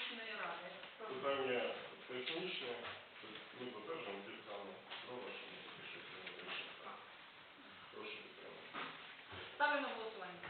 селищної ради. Питання технічне, ми покажемо ділянку про вашому рішення. Прошу підтримати. Ставлю на голосування.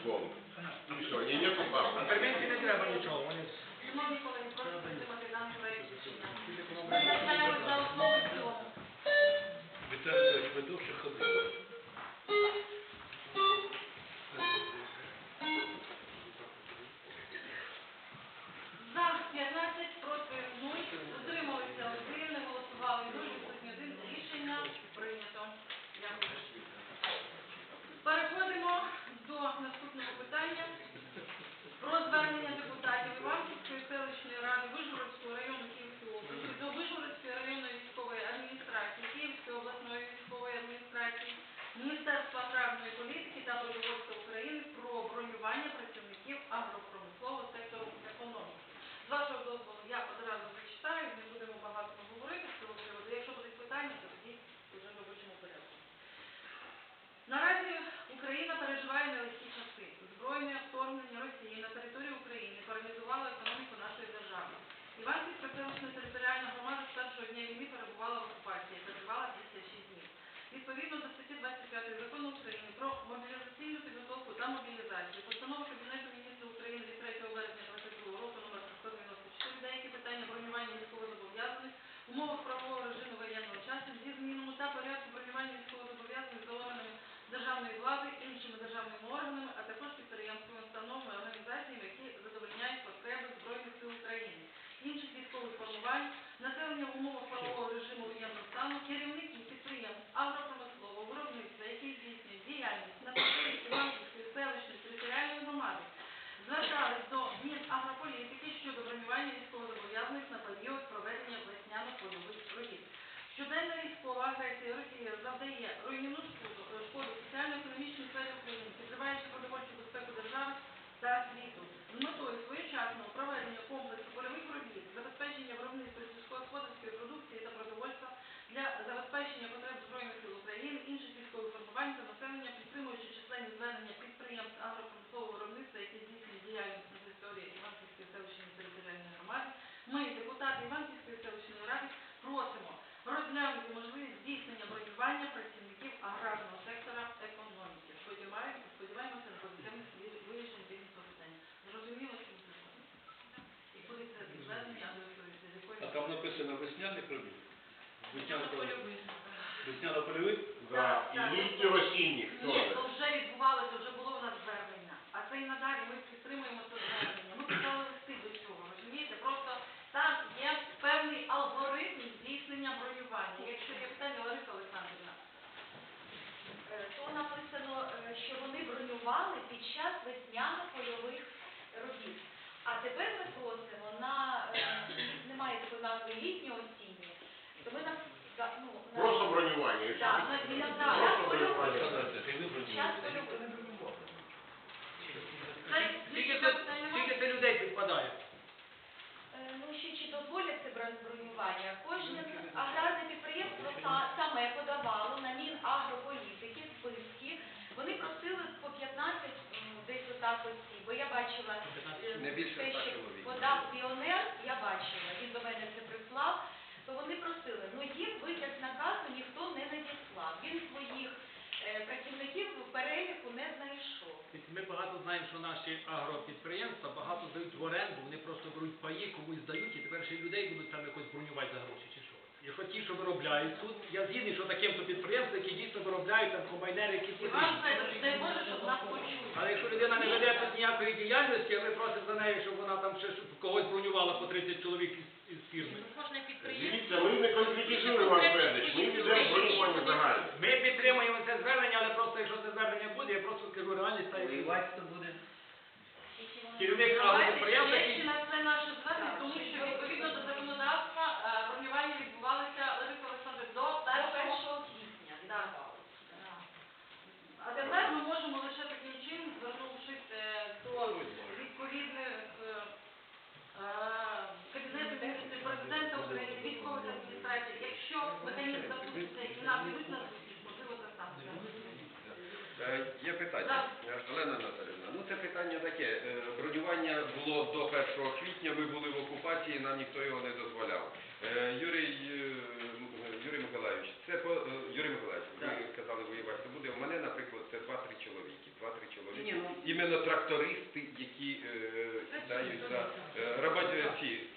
школу. І що, і є поправка. А примінці не треба нічого, вони... Шановні колеги, прошу підтримати дане рішення. Ми за основу цього. Вітаю, ви довше ходили. державної влади, іншими державними органами, а також підприємствами, установами, організаціями, які задовольняють потреби Збройних сил України, інших військових формувань, населення в умовах правового режиму воєнного стану, керівників підприємств, агропромислового виробництва, які здійснюють діяльність на території Іванківської селищної територіальної громади, звертались до Мінагрополітики щодо бронювання військовозобов'язаних на період проведення весняно-полюбих робіт. Щоденна військова агресія Росії завдає вернемося на весняний пробіг. Весняно-польовий? Да. І літні осінні. Ні, теж. то вже відбувалося, вже було у нас звернення. А це і надалі ми підтримуємо це звернення. Ми писали листи до цього, розумієте? Просто там є певний алгоритм здійснення бронювання. Якщо є питання, Лариса Олександрівна. Е, То написано, е, що вони бронювали під час весняно-польових робіт. А тепер ми просимо на е, немає такої назви літньо-осінні, то ми на за- ну, на- Просто бронювання. і все. Так, на- і на час Просто польових. бронювання. Ти вибрав. Час польових. Це Скільки більше це, питань немає? скільки це людей підпадає? Е, Ну, ще чи дозволять це бра- бронювання? Кожне аграрне підприємство са- саме подавало на Мінагрополітики списки. Вони просили по 15 м, десь отак осіб, бо я бачила е, Не більше те, ста що чоловік. подав піонер, я бачила, він до мене це прислав, то вони просили, ну їм витяг наказу ніхто не надіслав. Він своїх е, працівників в переліку не знайшов. Ми багато знаємо, що наші агропідприємства багато здають в оренду, вони просто беруть паї, комусь здають, і тепер ще й людей будуть там якось бронювати за гроші. Якщо ті, що виробляють тут, я згідний, що таким-то підприємства, які дійсно виробляють там комбайнери, які Іван. Федорович, дай Боже, щоб нас почули. Але якщо людина не веде тут ніякої діяльності, а ви просите за нею, щоб вона там ще щоб когось бронювала по 30 чоловік із, із фірми. Кожне підприємство. Дивіться, ми не конкретизуємо вам Федич, ми ведемо бронювання загальне. Ми підтримуємо це звернення, але просто якщо це звернення буде, я просто скажу реальність та Воювати хто буде? керівник агропідприємства, ще на це наше звернення, тому що відповідно до законодавства е, бронювання відбувалося Лариса Олександровна, до До 1 1 квітня відбувалося. А тепер ми можемо лише таким чином, звернувшись е, до відповідних е, е, Кабінету міністрів президента України, військових адміністрацій, якщо механізм запуститься і нам підуть на зустріч, можливо, це саме. Е, Є питання, Е, Олена Анатоліївна. Ну це питання таке. Е, Бронювання було до 1 квітня, ми були в окупації, нам ніхто його не дозволяв. Е, Юрій, е, Юрій Миколаївич, це по е, Юрій Миколаївич, ви казали, воювати не буде. У мене, наприклад, це 2-3 чоловіки. 2-3 чоловіки. Ні, ну- Іменно трактористи, які е, сідають за е.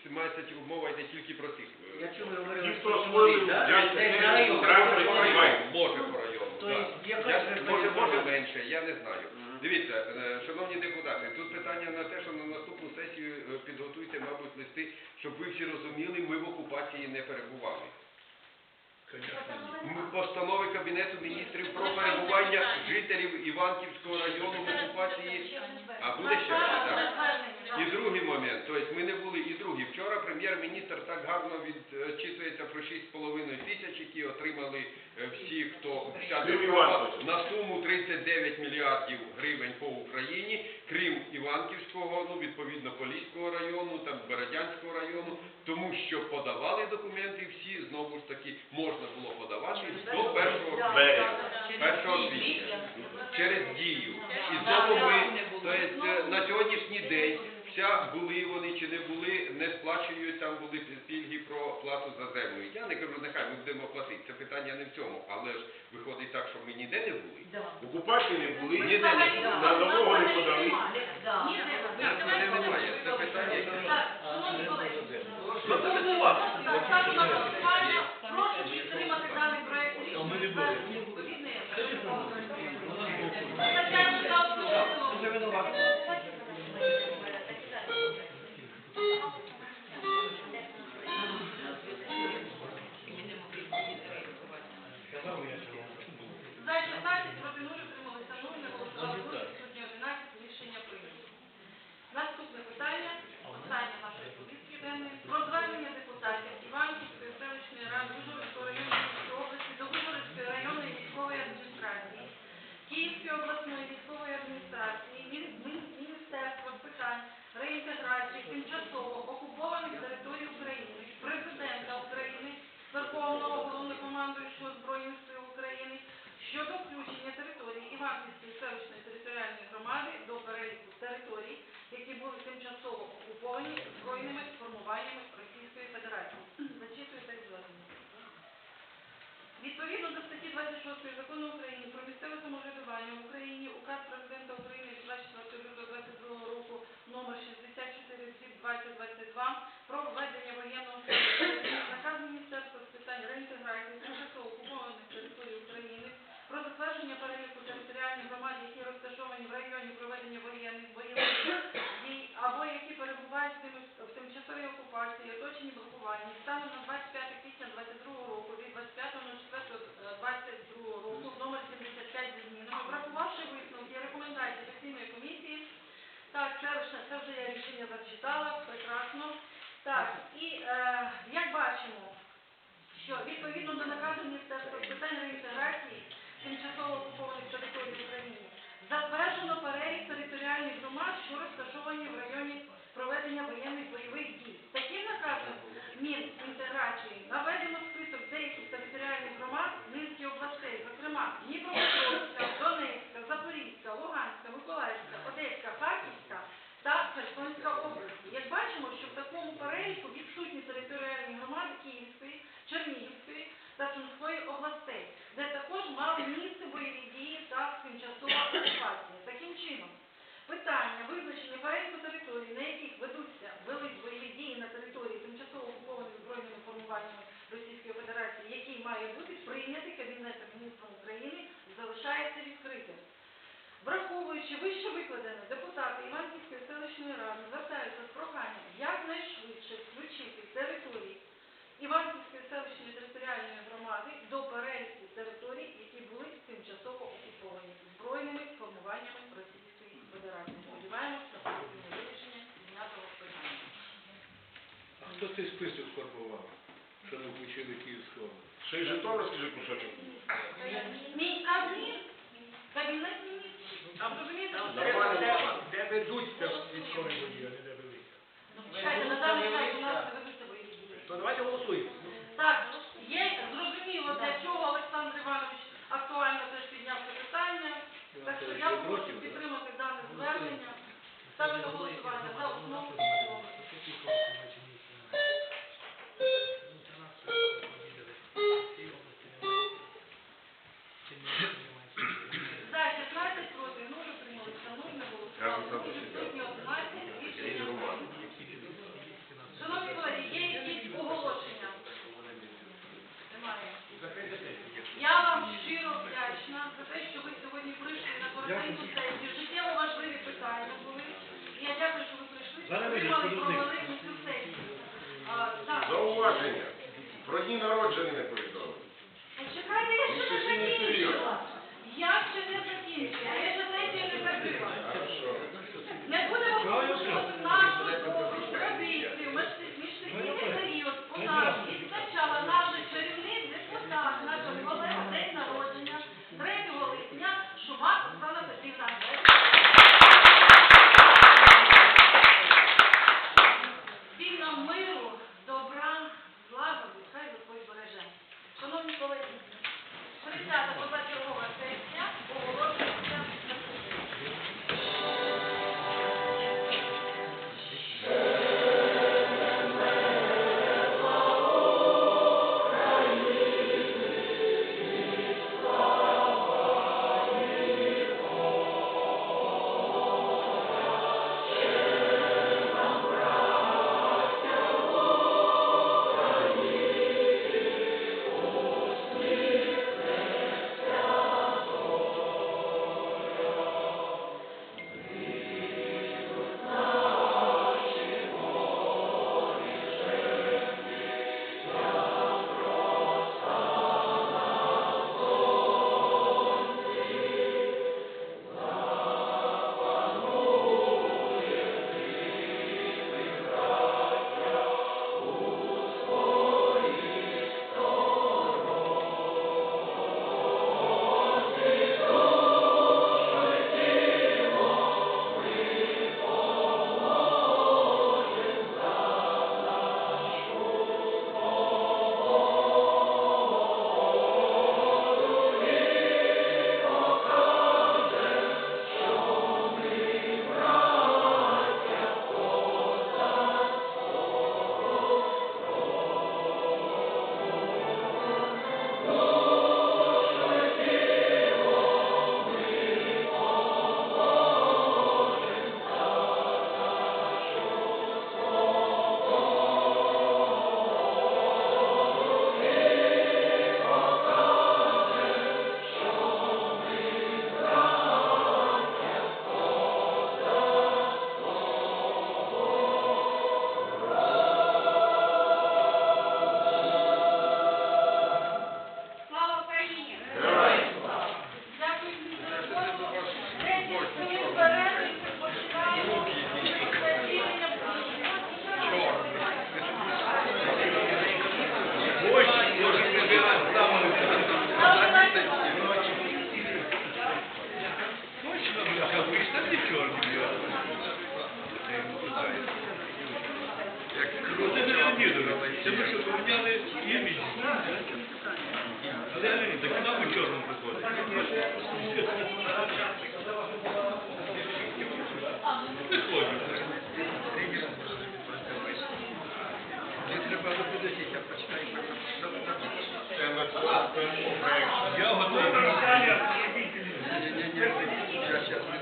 Це мається мова йде тільки про цих. е, Я чув, ви говорили, що хто освоїли, да? дядьки, це на район. трактори по Ой. району, може по району. То да. есть яка Я, може, може менше, я не знаю. Дивіться, е, шановні депутати, тут питання на те, що на наступну сесію е, підготуйте, мабуть, листи, щоб ви всі розуміли, ми в окупації не перебували. Постанови Кабінету міністрів про перебування жителів Іванківського району в окупації. А буде ще раз, так? І другий момент, тобто ми не були і. Вчора прем'єр-міністр так гарно відчитується про 6,5 тисяч, які отримали е, всі, хто вся держава, на суму 39 мільярдів гривень по Україні, крім Іванківського, ну відповідно Поліського району, там Бородянського району, тому що подавали документи всі, знову ж таки, можна було подавати до 1 березня. 1 квітня. через дію. І тому ми, тобто, е, на сьогоднішній день вся були вони чи не були, не сплачують, там були пільги про плату за землю. Я не кажу, нехай ми будемо платити, це питання не в цьому, але ж виходить так, що ми ніде не були. В окупації не були, Ніде не були. на нового не подали. Ні, Ні, немає. Це питання. Так, шановні колеги, Ну, то не буває. ставлю на голосування. Прошу підтримати даний проект рішення. 26 Закону України про місцеве самоврядування в Україні, указ президента України Міністерства з тимчасово окупованих територій України. Затверджено перелік територіальних громад, що розташовані в районі проведення воєнних бойових дій. Таким наказом Мінінтеграції наведено список деяких територіальних громад Мінських областей, зокрема Дніпропетровська, Донецька, Запорізька, Луганська, Миколаївська, Одеська, Харківська та Херсонська області. Як бачимо, що в такому переліку відсутні територіальні громади Київської, Чернігівської та Сумської областей, де також мали місце бойові дії та тимчасова окупація. Таким чином, питання визначення переліку територій, на яких ведуться великі бойові дії на території тимчасово окупованих збройними формуваннями Російської Федерації, який має бути прийнятий Кабінетом міністрів України, залишається відкритим. Враховуючи вище викладене, депутати Іванківської селищної ради звертаються з проханням якнайшвидше включити території Іванківської селищної територіальної громади до переліку територій, які були тимчасово окуповані збройними формуваннями Російської Федерації. Сподіваємося на позитивне вирішення знятого питання. Хто цей список сформував? Що не включили? Ще й жетон розкажи кусочок. Мій Кабмін, Кабінет міністрів. Там Розумієте, де, де, де ведуться військові дії, а не де велися. Чекайте, на даний у нас не ведуться бойові дії. То давайте голосуємо. Так, є зрозуміло, для чого Олександр Іванович актуально теж підняв це питання. Так що я прошу підтримати дане звернення. Ставлю на голосування за основу. Прийшли на. Життєво важливі питання були. І я дякую, що ви прийшли, підтримали, провели цю сесію. А, так. Зауваження. Про дні народження не повідомили. Чекайте, я ще не не закінчила. Володимир Леонідович, це ми що поміняли імідж? Але Леонід, так нам у чорному приходить. Приходимо. Треба виходити, а почитай. Я готовий. Я зараз